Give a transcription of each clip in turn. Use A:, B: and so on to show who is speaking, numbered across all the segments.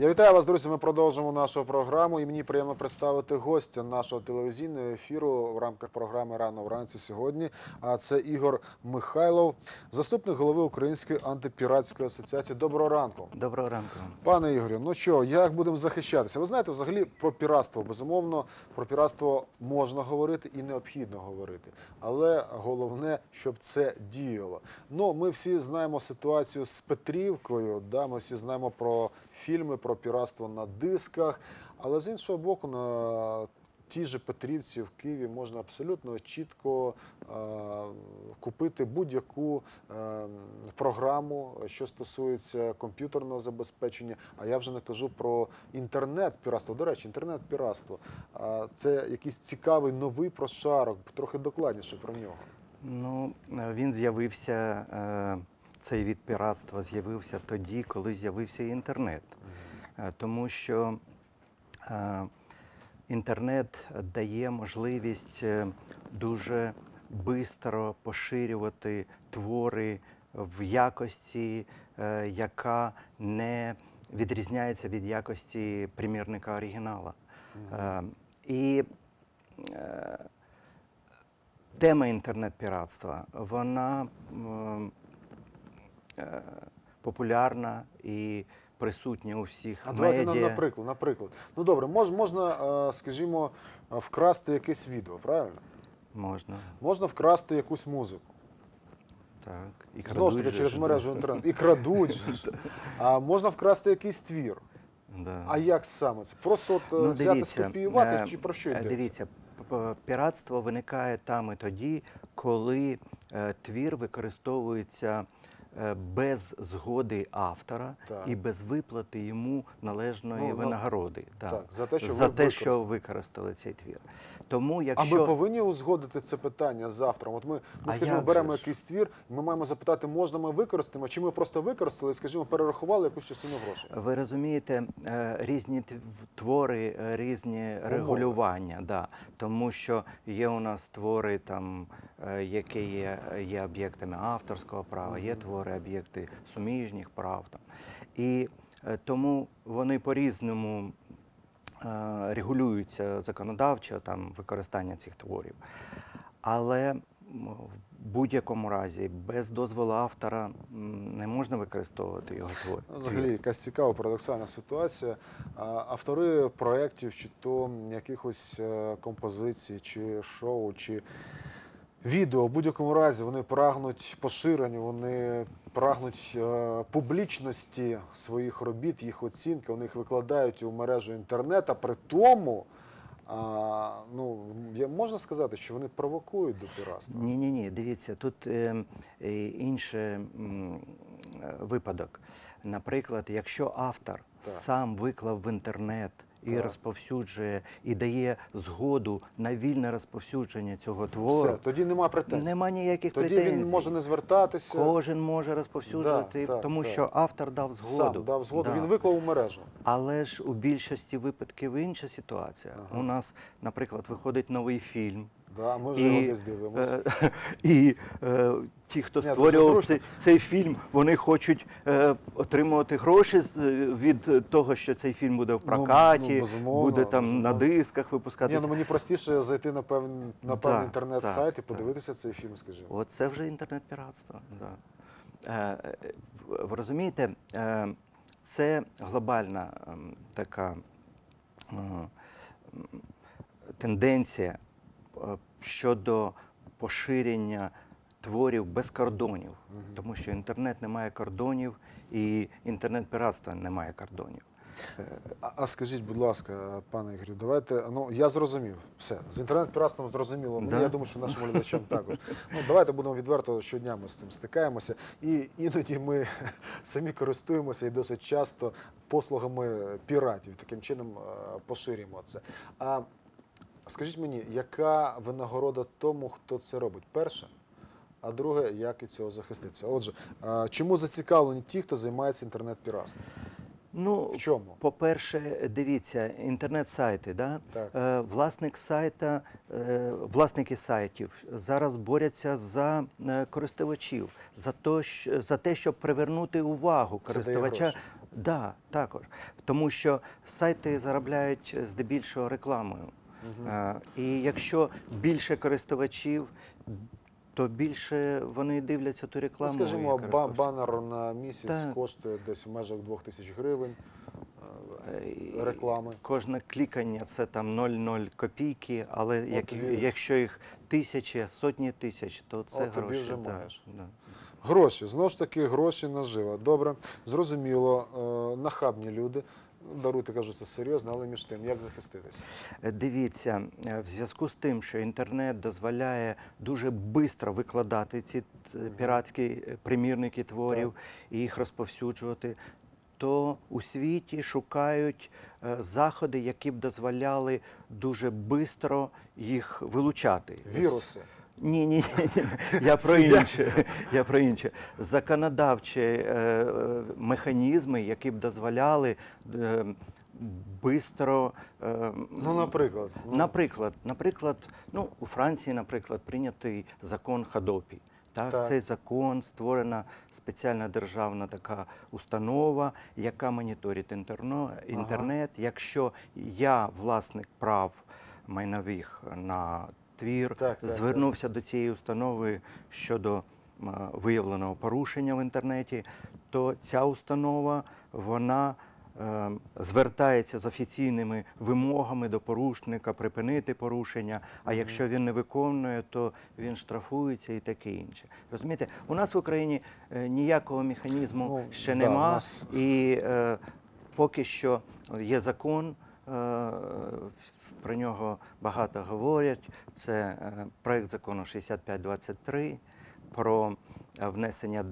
A: Я вітаю вас, друзі. Ми продовжимо нашу програму. І мені приємно представити гостя нашого телевізійного ефіру в рамках програми Рано вранці сьогодні. А це Ігор Михайлов, заступник голови Української антипіратської асоціації. Доброго ранку.
B: Доброго ранку.
A: Пане Ігорю, ну що, як будемо захищатися? Ви знаєте, взагалі про піратство, безумовно, про піратство можна говорити і необхідно говорити. Але головне, щоб це діяло. Ну, ми всі знаємо ситуацію з Петрівкою, да, ми всі знаємо про фільми, про піратство на дисках. Але з іншого боку, на тій же Петрівці в Києві можна абсолютно чітко е, купити будь-яку е, програму, що стосується комп'ютерного забезпечення. А я вже не кажу про інтернет-піратство. До речі, інтернет-піратство. А Це якийсь цікавий новий прошарок, трохи докладніше про нього.
B: Ну, е, він з'явився, е, цей від піратства з'явився тоді, коли з'явився інтернет. Е, Тому що е, інтернет дає можливість е, дуже швидко поширювати твори в якості, яка не відрізняється від якості примірника оригінала. Е, І е, тема інтернет-піратства, вона популярна і присутня у всіх
A: А давайте нам наприклад, наприклад. Ну добре, мож, можна, е, скажімо, вкрасти якесь відео, правильно?
B: Можна.
A: Можна вкрасти якусь музику.
B: Так. І
A: Знову ж таки, через мережу інтернет. І крадуть. А можна вкрасти якийсь твір.
B: Да.
A: А як саме це? Просто от, е,
B: Ну,
A: взяти,
B: дивіться,
A: скопіювати,
B: е,
A: чи про що йдеться?
B: Дивіться, піратство виникає там і тоді, коли твір використовується без згоди автора
A: Так.
B: і без виплати йому належної
A: Ну,
B: винагороди. да.
A: так, за те, що
B: за
A: ви
B: те, що
A: використали.
B: використали цей твір. Тому
A: А ми повинні узгодити це питання з автором. От ми, ми
B: А
A: скажімо, беремо
B: ж?
A: якийсь твір, ми маємо запитати, можна ми використаємо, чи ми просто використали, скажімо, перерахували якусь частину грошей.
B: Ви розумієте, е, різні твори, е, різні регулювання, да. тому що є у нас твори, там, е, які є, є об'єктами авторського права, є твори, об'єкти суміжніх прав. Там. І е, тому вони по-різному е, регулюються законодавчо, там, використання цих творів. Але в будь-якому разі без дозволу автора не можна використовувати його твори.
A: Взагалі, якась цікава парадоксальна ситуація. Автори проєктів, чи то якихось е, композицій, чи шоу, чи відео, в будь-якому разі вони прагнуть поширення, вони прагнуть е, публічності своїх робіт, їх оцінки, вони їх викладають у мережу інтернету. При тому, а, ну, можна сказати, що вони провокують до піратства.
B: Ні, ні, ні. Дивіться, тут е, е, інший м, е, випадок. Наприклад, якщо автор
A: Так.
B: сам виклав в інтернет і
A: Так.
B: розповсюджує і дає згоду на вільне розповсюдження цього твору,
A: Все, тоді немає претензій.
B: нема ніяких
A: Тоді
B: претензій.
A: він може не звертатися.
B: Кожен може розповсюджувати,
A: Да, так,
B: тому
A: так.
B: що автор дав згоду.
A: Сам дав згоду,
B: Да.
A: він виклав у мережу.
B: Але ж у більшості випадків інша ситуація.
A: Ага.
B: У нас, наприклад, виходить новий фільм.
A: Да, ми вже його десь дивимося.
B: е, і е, ті, хто
A: Ні,
B: створював
A: зручно.
B: цей, цей фільм, вони хочуть е, отримувати гроші з- від того, що цей фільм буде в
A: Ну,
B: прокаті,
A: ну, безумовно,
B: буде там на
A: безумовно.
B: дисках
A: Ні,
B: випускатися.
A: ну мені простіше зайти на певний, на певний
B: Так,
A: інтернет-сайт і
B: так,
A: подивитися цей фільм, скажімо.
B: От це вже інтернет-піратство. Да. Е, е, ви розумієте, е, це глобальна ем, така е, м, тенденція щодо поширення творів без кордонів, тому що інтернет не має кордонів і інтернет-піратство не має кордонів. Е,
A: А, а скажіть, будь ласка, пане Ігорю, давайте. Ну я зрозумів. Все з інтернет-піратством зрозуміло. Мені
B: Да.
A: я думаю, що нашим глядачам також. Ну давайте будемо відверто щодня ми з цим стикаємося. І іноді ми самі користуємося і досить часто послугами піратів. Таким чином е, поширюємо це. А скажіть мені, яка винагорода тому, хто це робить? Перше. А друге, як від цього захиститися? Отже, чому зацікавлені ті, хто займається інтернет-піратством?
B: Ну,
A: В чому?
B: По-перше, дивіться, інтернет-сайти, да?
A: Так.
B: Е, власник сайта, е, власники сайтів зараз борються за е, користувачів, за, то, за те, щоб привернути увагу
A: Це дає.
B: Да, також. Тому що сайти заробляють здебільшого рекламою. І якщо більше користувачів, то більше вони дивляться ту
A: Ну,
B: рекламу.
A: скажімо, ба- банер на місяць
B: Так.
A: коштує десь в межах 2000 гривень е,
B: Е,
A: реклами.
B: Кожне клікання це там 0,0 копійки, але як,
A: тобі-
B: якщо їх тисячі, сотні тисяч, то це
A: От тобі вже
B: да,
A: маєш.
B: да.
A: Гроші, знову ж таки, гроші нажива. Добре, зрозуміло, е, нахабні люди. Даруйте, кажу, це серйозно, але між тим, як захиститися?
B: Е, Дивіться, е, в зв'язку з тим, що інтернет дозволяє дуже швидко викладати ці піратські е, примірники творів і їх розповсюджувати, то у світі шукають е, заходи, які б дозволяли дуже швидко їх вилучати.
A: Віруси.
B: Ні, ні, ні. Я про інше. Я про інше. Законодавчі е, е, механізми, які б дозволяли е, бистро. Е,
A: Ну, наприклад. ну,
B: Наприклад, наприклад, ну, у Франції, наприклад, прийнятий закон Хадопі. Так,
A: Так.
B: Цей закон створена спеціальна державна така установа, яка моніторить інтерно, інтернет. Якщо я власник прав майнових на твір,
A: Так, так,
B: звернувся до цієї установи щодо виявленого порушення в інтернеті, то ця установа вона е, звертається з офіційними вимогами до порушника припинити порушення. А якщо він не виконує, то він штрафується і таке інше. Розумієте, у нас в Україні е, ніякого механізму
A: Ну,
B: ще
A: да,
B: нема,
A: нас-
B: і е, поки що є закон. Е, Про нього багато говорять. Це е, проект закону 6523 про е, внесення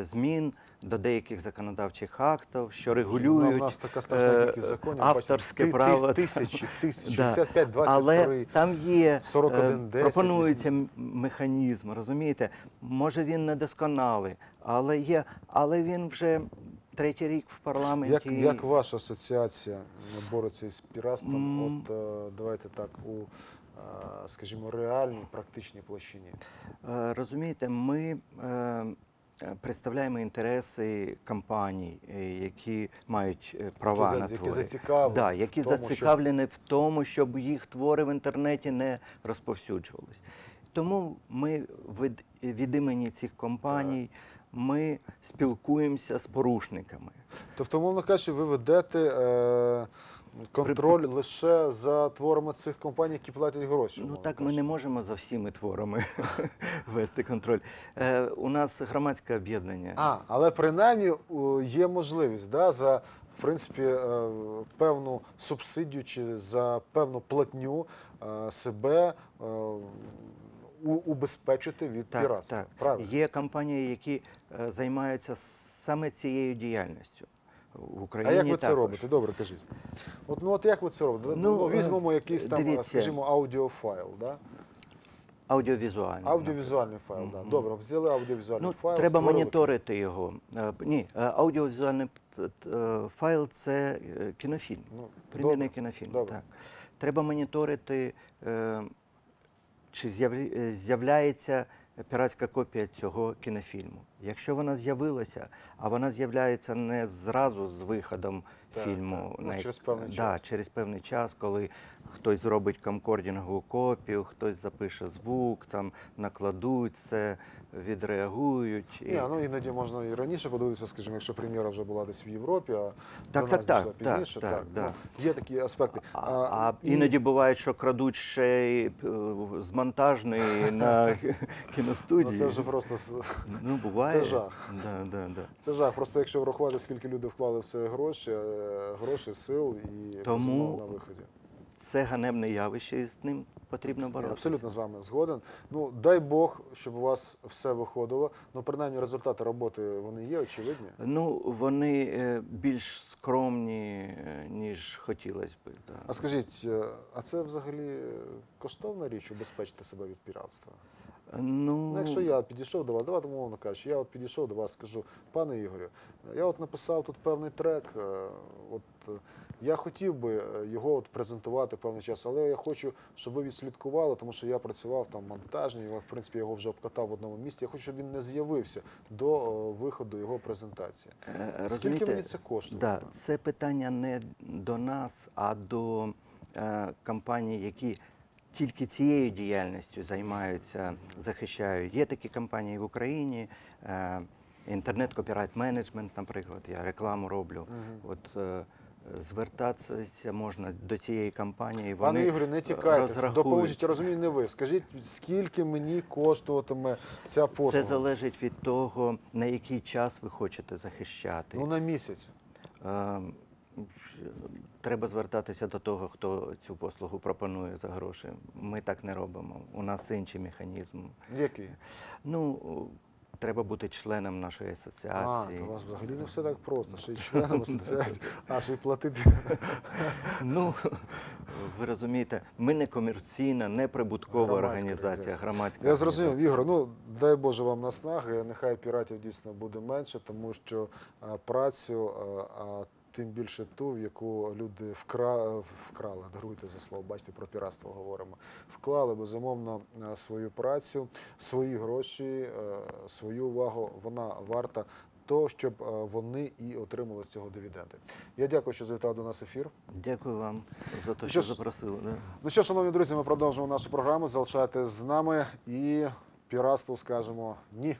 B: змін до деяких законодавчих актів, що регулюють
A: У нас така страшна кількість законів.
B: авторське
A: ти-
B: право.
A: Тисячі, тисячі,
B: Да.
A: 65,
B: Але там є е,
A: 41, 10,
B: пропонується м- механізм, розумієте? Може він недосконалий, але є, але він вже третій рік в парламенті.
A: Як, як ваша асоціація бореться із піратством?
B: М.
A: От е, давайте так, у, е, скажімо, реальній, практичній площині.
B: Е, Розумієте, ми представляємо інтереси компаній, які мають права
A: Які
B: на
A: за- які зацікавлені
B: да,
A: в
B: які
A: тому, щоб-
B: зацікавлені в тому, щоб їх твори в інтернеті не розповсюджувались. Тому ми від, від імені цих компаній ми спілкуємося з порушниками.
A: Тобто, мовно кажучи, ви ведете е, контроль лише за творами цих компаній, які платять гроші.
B: Ну так ми не можемо за всіми творами вести контроль. Е, у нас громадське об'єднання.
A: А, але принаймні є можливість да, за в принципі е, певну субсидію чи за певну платню е, себе е, убезпечити від
B: Так,
A: піратства.
B: так.
A: Правильно?
B: Є компанії, які е, займаються саме цією діяльністю. В Україні А
A: як ви це робите? Добре, кажіть. От ну от як ви це робите? Ну,
B: Ну, е,
A: візьмемо якийсь там,
B: дивіться.
A: скажімо, аудіофайл, да?
B: Аудіовізуально.
A: аудіовізуальний файл. Да. Добре, взяли аудіовізуальний
B: Ну,
A: файл.
B: треба
A: створили
B: моніторити його. Е, Ні, аудіовізуальний файл це кінофільм.
A: Ну,
B: Примірний кінофільм.
A: добре.
B: Так. Треба моніторити, чи е, з'являється піратська копія цього кінофільму. Якщо вона з'явилася, а вона з'являється не зразу з виходом
A: Так,
B: фільму,
A: так. Ну,
B: як-
A: через певний
B: да,
A: час.
B: через певний час, коли хтось зробить комкордінгову копію, хтось запише звук, там накладуть це, відреагують. і-
A: Ні, ну іноді можна і раніше подивитися, скажімо, якщо прем'єра вже була десь в Європі, а
B: Так,
A: до
B: так,
A: нас дійшла
B: так,
A: пізніше.
B: так,
A: Так,
B: так,
A: Ну, є такі аспекти.
B: А, а
A: і-
B: іноді буває, що крадуть ще й е, з монтажної на кіностудії.
A: ну, це вже просто
B: Ну, буває.
A: Це жах.
B: Да, да, да.
A: це жах. Просто якщо врахувати, скільки люди вклали в це гроші, е, гроші, сил і
B: Тому-
A: на виході.
B: Це ганебне явище, і з ним потрібно
A: Я абсолютно з вами згоден. Ну дай Бог, щоб у вас все виходило. Ну, принаймні, результати роботи вони є, очевидні.
B: Ну, вони е, більш скромні, е, ніж хотілося б. Да.
A: А скажіть, а це взагалі коштовна річ убезпечити себе від піратства?
B: Ну,
A: Ну, якщо я підійшов до вас, давайте мовно кажучи, я от підійшов до вас, скажу, пане Ігорю, я от написав тут певний трек. е, От е, я хотів би е, його от презентувати певний час, але я хочу, щоб ви відслідкували, тому що я працював там монтажні, я, в принципі його вже обкатав в одному місці. Я хочу, щоб він не з'явився до виходу його презентації.
B: е,
A: Скільки мені це коштує?
B: Да, це питання не до нас, а до е, компаній, які тільки цією діяльністю займаються, захищають. Є такі компанії в Україні, е, інтернет копірайт менеджмент, наприклад, я рекламу роблю.
A: Мгм.
B: От е, звертатися можна до цієї компанії.
A: Пане Ігорю, не
B: розрахують.
A: допоможіть, я розумію, не ви. Скажіть, скільки мені коштуватиме ця послуга?
B: Це залежить від того, на який час ви хочете захищати.
A: Ну на місяць.
B: Е, Треба звертатися до того, хто цю послугу пропонує за гроші. Ми так не робимо. У нас інший механізм.
A: Який?
B: Ну, треба бути членом нашої
A: А,
B: асоціації.
A: то у вас взагалі не все так просто. Ще й членом асоціації, а ще й платити.
B: Ну, ви розумієте, ми не комерційна, не прибуткова
A: Громадська
B: організація,
A: організація.
B: громадська.
A: Я зрозумів. Ігор, ну дай Боже вам наснаги, нехай піратів дійсно буде менше, тому що а, працю, а, а тим більше ту, в яку люди вкра... вкрали, даруйте за слово, бачите, про піратство говоримо. Вклали безумовно свою працю, свої гроші, е, свою увагу. Вона варта того, щоб е, вони і отримали з цього дивіденди. Я дякую, що завітав до нас ефір.
B: Дякую вам за те,
A: Що
B: що запросили. Да.
A: Ну що, шановні друзі, ми продовжуємо нашу програму. Залишайтесь з нами і піратству скажемо ні.